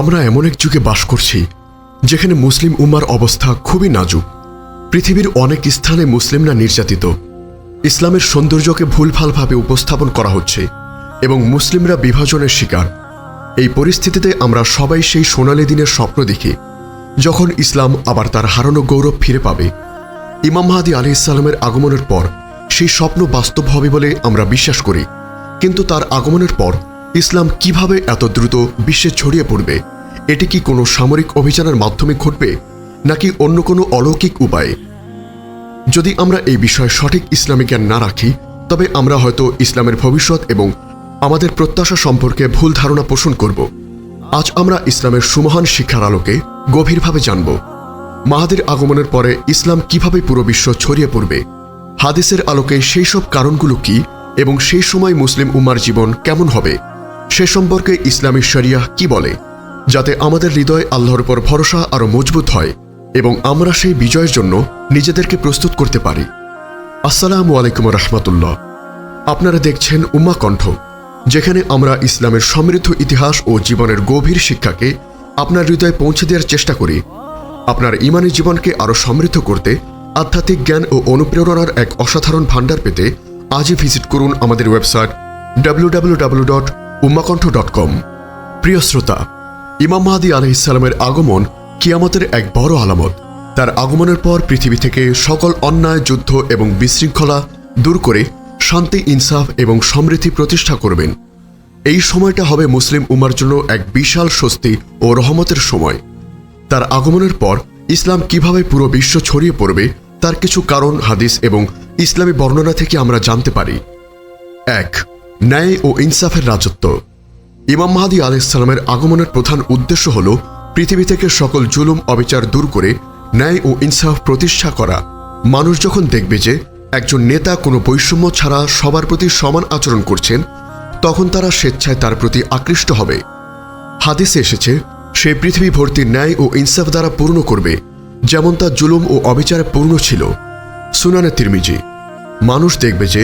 আমরা এমন এক যুগে বাস করছি, যেখানে মুসলিম উম্মার অবস্থা খুবই নাজুক। পৃথিবীর অনেক স্থানে মুসলিমরা নির্যাতিত। ইসলামের সৌন্দর্যকে ভুলভালভাবে উপস্থাপন করা হচ্ছে এবং মুসলিমরা বিভাজনের শিকার। এই পরিস্থিতিতে আমরা সবাই সেই সোনালি দিনের স্বপ্ন দেখি, যখন ইসলাম আবার তার হারানো গৌরব ফিরে পাবে। ইমাম মাহাদি আলি ইসলামের আগমনের পর সেই স্বপ্ন বাস্তব হবে বলে আমরা বিশ্বাস করি, কিন্তু তার আগমনের পর ইসলাম কীভাবে এত দ্রুত বিশ্বে ছড়িয়ে পড়বে? এটি কি কোনো সামরিক অভিযানের মাধ্যমে ঘটবে, নাকি অন্য কোনো অলৌকিক উপায়ে? যদি আমরা এই বিষয়ে সঠিক ইসলামী জ্ঞান না রাখি, তবে আমরা হয়তো ইসলামের ভবিষ্যৎ এবং আমাদের প্রত্যাশা সম্পর্কে ভুল ধারণা পোষণ করব। আজ আমরা ইসলামের সুমহান শিক্ষার আলোকে গভীরভাবে জানব, মাহাদের আগমনের পরে ইসলাম কীভাবে পুরো বিশ্ব ছড়িয়ে পড়বে, হাদিসের আলোকে সেই সব কারণগুলো কি এবং সেই সময় মুসলিম উম্মার জীবন কেমন হবে সে সম্পর্কে ইসলামী শরিয়াহ কি বলে? যাতে আমাদের হৃদয় আল্লাহর উপর ভরসা আরও মজবুত হয় এবং আমরা সেই বিজয়ের জন্য নিজেদেরকে প্রস্তুত করতে পারি। আসসালামু আলাইকুম রহমতুল্লাহ। আপনারা দেখছেন উম্মা কণ্ঠ, যেখানে আমরা ইসলামের সমৃদ্ধ ইতিহাস ও জীবনের গভীর শিক্ষাকে আপনার হৃদয়ে পৌঁছে দেওয়ার চেষ্টা করি। আপনার ইমানি জীবনকে আরও সমৃদ্ধ করতে আধ্যাত্মিক জ্ঞান ও অনুপ্রেরণার এক অসাধারণ ভাণ্ডার পেতে আজই ভিজিট করুন আমাদের website dot Ummahkantho dot com. প্রিয় শ্রোতা, ইমাম মাহাদি আলহিসাল্লামের আগমন কিয়ামতের এক বড় আলামত। তার আগমনের পর পৃথিবী থেকে সকল অন্যায়, যুদ্ধ এবং বিশৃঙ্খলা দূর করে শান্তি, ইনসাফ এবং সমৃদ্ধি প্রতিষ্ঠা করবেন। এই সময়টা হবে মুসলিম উমার জন্য এক বিশাল স্বস্তি ও রহমতের সময়। তার আগমনের পর ইসলাম কীভাবে পুরো বিশ্ব ছড়িয়ে পড়বে, তার কিছু কারণ, হাদিস এবং ইসলামী বর্ণনা থেকে আমরা জানতে পারি। এক ন্যায় ও ইনসাফের রাজত্ব। ইমাম মাহাদি আলাইসালামের আগমনের প্রধান উদ্দেশ্য হল পৃথিবী থেকে সকল জুলুম, অবিচার দূর করে ন্যায় ও ইনসাফ প্রতিষ্ঠা করা। মানুষ যখন দেখবে যে একজন নেতা কোনো বৈষম্য ছাড়া সবার প্রতি সমান আচরণ করছেন, তখন তারা স্বেচ্ছায় তার প্রতি আকৃষ্ট হবে। হাদিসে এসেছে, সে পৃথিবী ভর্তি ন্যায় ও ইনসাফ দ্বারা পূর্ণ করবে, যেমন তা জুলুম ও অবিচারে পূর্ণ ছিল। সুনানে তিরমিজি, মানুষ দেখবে যে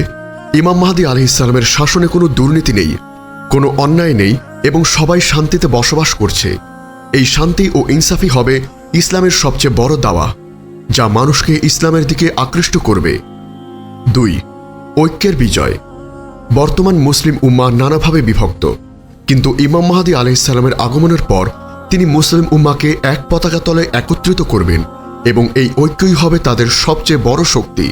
ইমাম মাহাদি আলি ইসলামের শাসনে কোনো দুর্নীতি নেই, কোনো অন্যায় নেই এবং সবাই শান্তিতে বসবাস করছে। এই শান্তি ও ইনসাফি হবে ইসলামের সবচেয়ে বড় দাওয়া, যা মানুষকে ইসলামের দিকে আকৃষ্ট করবে। দুই, ঐক্যের বিজয়। বর্তমান মুসলিম উম্মা নানাভাবে বিভক্ত, কিন্তু ইমাম মাহাদি আলাইসাল্লামের আগমনের পর তিনি মুসলিম উম্মাকে এক পতাকা তলে একত্রিত করবেন এবং এই ঐক্যই হবে তাদের সবচেয়ে বড় শক্তি।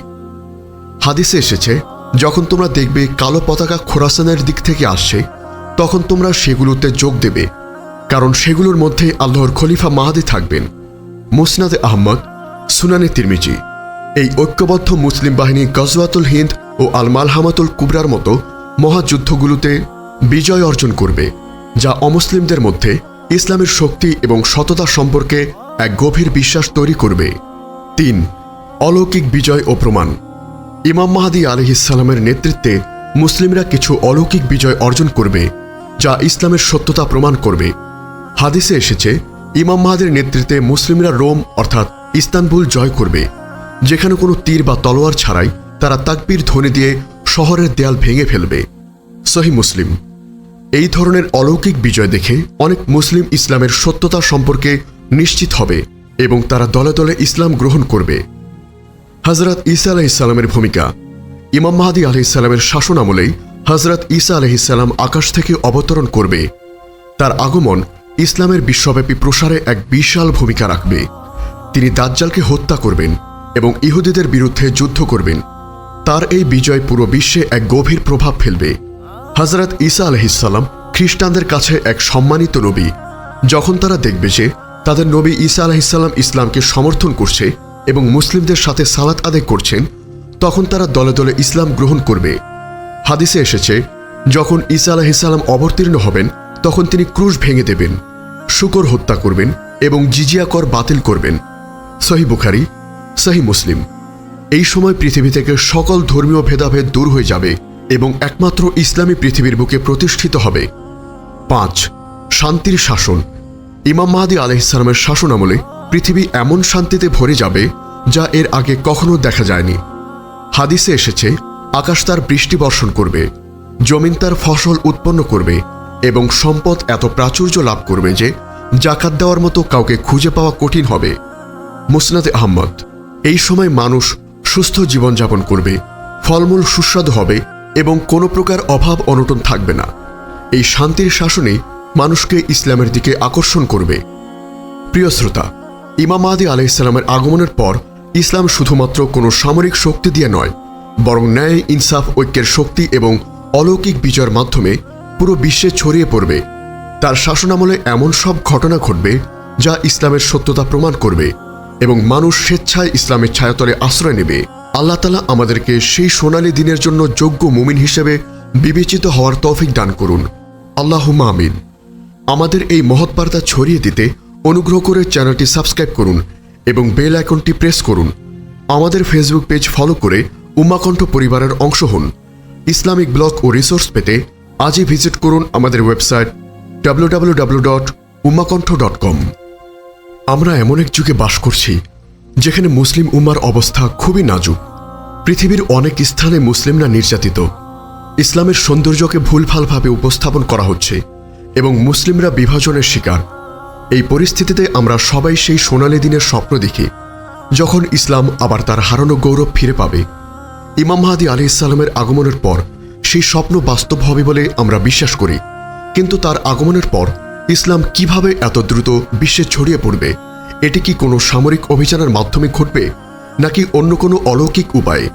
হাদিসে এসেছে যখন তোমরা দেখবে কালো পতাকা খোরাসানের দিক থেকে আসছে, তখন তোমরা সেগুলোতে যোগ দেবে, কারণ সেগুলোর মধ্যে আল্লাহর খলিফা মাহাদি থাকবেন। মুসনাদে আহমদ, সুনানে তিরমিজি। এই ঐক্যবদ্ধ মুসলিম বাহিনী গজওয়াতুল হিন্দ ও আল মালহামাতুল কুবরার মতো মহাযুদ্ধগুলোতে বিজয় অর্জন করবে, যা অমুসলিমদের মধ্যে ইসলামের শক্তি এবং সততা সম্পর্কে এক গভীর বিশ্বাস তৈরি করবে। তিন, অলৌকিক বিজয় ও প্রমাণ। ইমাম মাহাদি আলহিসাল্লামের নেতৃত্বে মুসলিমরা কিছু অলৌকিক বিজয় অর্জন করবে, যা ইসলামের সত্যতা প্রমাণ করবে। হাদিসে এসেছে, ইমাম মাহাদের নেতৃত্বে মুসলিমরা রোম, অর্থাৎ ইস্তানবুল জয় করবে। যেখানে কোনো তীর বা তলোয়ার ছাড়াই তারা তাকবীর ধ্বনি দিয়ে শহরের দেয়াল ভেঙে ফেলবে। সহি মুসলিম। এই ধরনের অলৌকিক বিজয় দেখে অনেক মুসলিম ইসলামের সত্যতা সম্পর্কে নিশ্চিত হবে এবং তারা দলে দলে ইসলাম গ্রহণ করবে। হজরত ঈসা আলহিসাল্লামের ভূমিকা। ইমাম মাহাদি আলহিসাল্লামের শাসন আমলেই হজরত ঈসা আলহিসাল্লাম আকাশ থেকে অবতরণ করবে। তার আগমন ইসলামের বিশ্বব্যাপী প্রসারে এক বিশাল ভূমিকা রাখবে। তিনি দাজ্জালকে হত্যা করবেন এবং ইহুদিদের বিরুদ্ধে যুদ্ধ করবেন। তার এই বিজয় পুরো বিশ্বে এক গভীর প্রভাব ফেলবে। হজরত ঈসা আলহিসাল্লাম খ্রিস্টানদের কাছে এক সম্মানিত নবী। যখন তারা দেখবে যে তাদের নবী ঈসা আলহিসাল্লাম ইসলামকে সমর্থন করছে এবং মুসলিমদের সাথে সালাত আদায় করছেন, তখন তারা দলে দলে ইসলাম গ্রহণ করবে। হাদিসে এসেছে, যখন ঈসা আলাহিসাল্লাম অবতীর্ণ হবেন, তখন তিনি ক্রুশ ভেঙে দেবেন, শুকর হত্যা করবেন এবং জিজিয়া কর বাতিল করবেন। সহি বুখারি, সহি মুসলিম। এই সময় পৃথিবী থেকে সকল ধর্মীয় ভেদাভেদ দূর হয়ে যাবে এবং একমাত্র ইসলামী পৃথিবীর বুকে প্রতিষ্ঠিত হবে। পাঁচ, শান্তির শাসন। ইমাম মাহাদি আলহিসালামের শাসন আমলে পৃথিবী এমন শান্তিতে ভরে যাবে যা এর আগে কখনো দেখা যায়নি। হাদিসে এসেছে, আকাশ তার বৃষ্টি বর্ষণ করবে, জমিন তার ফসল উৎপন্ন করবে এবং সম্পদ এত প্রাচুর্য লাভ করবে যে জাকাত দেওয়ার মতো কাউকে খুঁজে পাওয়া কঠিন হবে। মুসনাদে আহমদ, এই সময় মানুষ সুস্থ জীবনযাপন করবে, ফলমূল সুস্বাদু হবে এবং কোনো প্রকার অভাব অনটন থাকবে না। এই শান্তির শাসনে মানুষকে ইসলামের দিকে আকর্ষণ করবে। প্রিয় শ্রোতা ইমাম মাহাদি আলাইসালামের আগমনের পর ইসলাম শুধুমাত্র কোনো সামরিক শক্তি দিয়ে নয়, বরং ন্যায়, ইনসাফ, ঐক্যের শক্তি এবং অলৌকিক বিজয়ের মাধ্যমে পুরো বিশ্বে ছড়িয়ে পড়বে। তার শাসনামলে এমন সব ঘটনা ঘটবে যা ইসলামের সত্যতা প্রমাণ করবে এবং মানুষ স্বেচ্ছায় ইসলামের ছায়াতলে আশ্রয় নেবে। আল্লাহ তালা আমাদেরকে সেই সোনালী দিনের জন্য যোগ্য মুমিন হিসেবে বিবেচিত হওয়ার তৌফিক দান করুন। আল্লাহ আমিন। আমাদের এই মহৎ বার্তা ছড়িয়ে দিতে অনুগ্রহ করে চ্যানেলটি সাবস্ক্রাইব করুন এবং বেল আইকনটি প্রেস করুন। আমাদের ফেসবুক পেজ ফলো করে উমাকণ্ঠ পরিবারের অংশ হন। ইসলামিক ব্লগ ও রিসোর্স পেতে আজই ভিজিট করুন আমাদের website WWW dot dot com আমরা এমন এক যুগে বাস করছি, যেখানে মুসলিম উম্মার অবস্থা খুবই নাজুক। পৃথিবীর অনেক স্থানে মুসলিমরা নির্যাতিত। ইসলামের সৌন্দর্যকে ভুলভালভাবে উপস্থাপন করা হচ্ছে এবং মুসলিমরা বিভাজনের শিকার। এই পরিস্থিতিতে আমরা সবাই সেই সোনালী দিনের স্বপ্ন দেখি, যখন ইসলাম আবার তার হারানো গৌরব ফিরে পাবে। ইমাম মাহাদি আলি ইসলামের আগমনের পর সেই স্বপ্ন বাস্তব হবে বলে আমরা বিশ্বাস করি। কিন্তু তার আগমনের পর ইসলাম কীভাবে এত দ্রুত বিশ্বে ছড়িয়ে পড়বে, এটি কি কোনো সামরিক অভিযানের মাধ্যমে ঘটবে, নাকি অন্য কোনো অলৌকিক উপায়ে?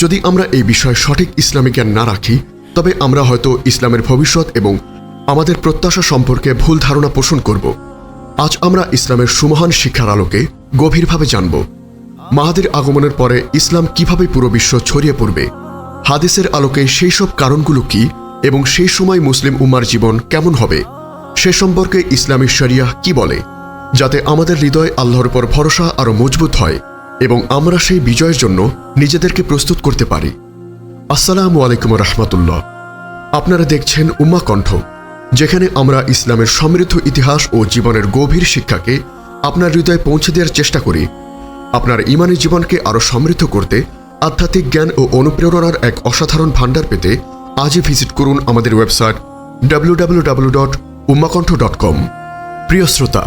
যদি আমরা এই বিষয়ে সঠিক ইসলামী জ্ঞান না রাখি, তবে আমরা হয়তো ইসলামের ভবিষ্যৎ এবং আমাদের প্রত্যাশা সম্পর্কে ভুল ধারণা পোষণ করব। আজ আমরা ইসলামের সুমহান শিক্ষার আলোকে গভীরভাবে জানব, মাহাদির আগমনের পরে ইসলাম কীভাবে পুরো বিশ্ব ছড়িয়ে পড়বে, হাদিসের আলোকে সেই সব কারণগুলো কি এবং সেই সময় মুসলিম উম্মার জীবন কেমন হবে, সে সম্পর্কে ইসলামী শরিয়াহ কি বলে, যাতে আমাদের হৃদয় আল্লাহর উপর ভরসা আরও মজবুত হয় এবং আমরা সেই বিজয়ের জন্য নিজেদেরকে প্রস্তুত করতে পারি। আসসালামু আলাইকুম রহমতুল্লাহ। আপনারা দেখছেন উম্মা কণ্ঠ যেখানে আমরা ইসলামের সমৃদ্ধ ইতিহাস ও জীবনের গভীর শিক্ষাকে আপনার হৃদয়ে পৌঁছে দেওয়ার চেষ্টা করি। আপনার ইমানি জীবনকে আরও সমৃদ্ধ করতে আধ্যাত্মিক জ্ঞান ও অনুপ্রেরণার এক অসাধারণ ভাণ্ডার পেতে আজই ভিজিট করুন আমাদের website WWW dot dot com প্রিয় শ্রোতা,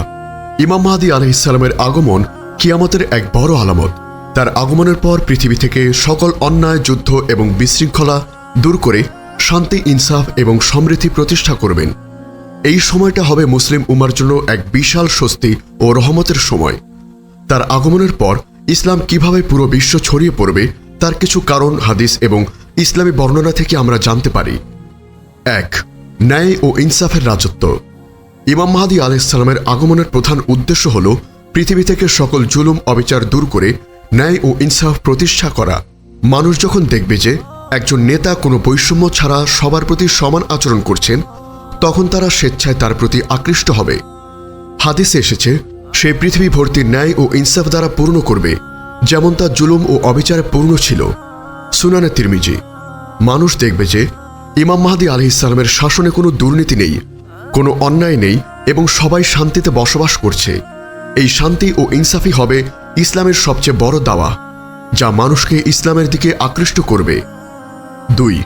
ইমাম মাহাদি আলহিসাল্লামের আগমন কিয়ামতের এক বড় আলামত। তার আগমনের পর পৃথিবী থেকে সকল অন্যায়, যুদ্ধ এবং বিশৃঙ্খলা দূর করে শান্তি, ইনসাফ এবং সমৃদ্ধি প্রতিষ্ঠা করবেন। এই সময়টা হবে মুসলিম উমার জন্য এক বিশাল স্বস্তি ও রহমতের সময়। তার আগমনের পর ইসলাম কীভাবে পুরো বিশ্ব ছড়িয়ে পড়বে, তার কিছু কারণ, হাদিস এবং ইসলামী বর্ণনা থেকে আমরা জানতে পারি। এক, ন্যায় ও ইনসাফের রাজত্ব। ইমাম মাহাদি আলাইসালামের আগমনের প্রধান উদ্দেশ্য হল পৃথিবী থেকে সকল জুলুম, অবিচার দূর করে ন্যায় ও ইনসাফ প্রতিষ্ঠা করা। মানুষ যখন দেখবে যে একজন নেতা কোনো বৈষম্য ছাড়া সবার প্রতি সমান আচরণ করছেন, তখন তারা স্বেচ্ছায় তার প্রতি আকৃষ্ট হবে। হাদিসে এসেছে, সে পৃথিবী ভর্তি ন্যায় ও ইনসাফ দ্বারা পূর্ণ করবে, যেমন তা জুলুম ও অবিচারে পূর্ণ ছিল। সুনানে তিরমিজি, মানুষ দেখবে যে, ইমাম মাহাদি আলি ইসলামের শাসনে কোনো দুর্নীতি নেই, কোনো অন্যায় নেই এবং সবাই শান্তিতে বসবাস করছে। এই শান্তি ও ইনসাফি হবে ইসলামের সবচেয়ে বড় দাওয়া, যা মানুষকে ইসলামের দিকে আকৃষ্ট করবে। দুই।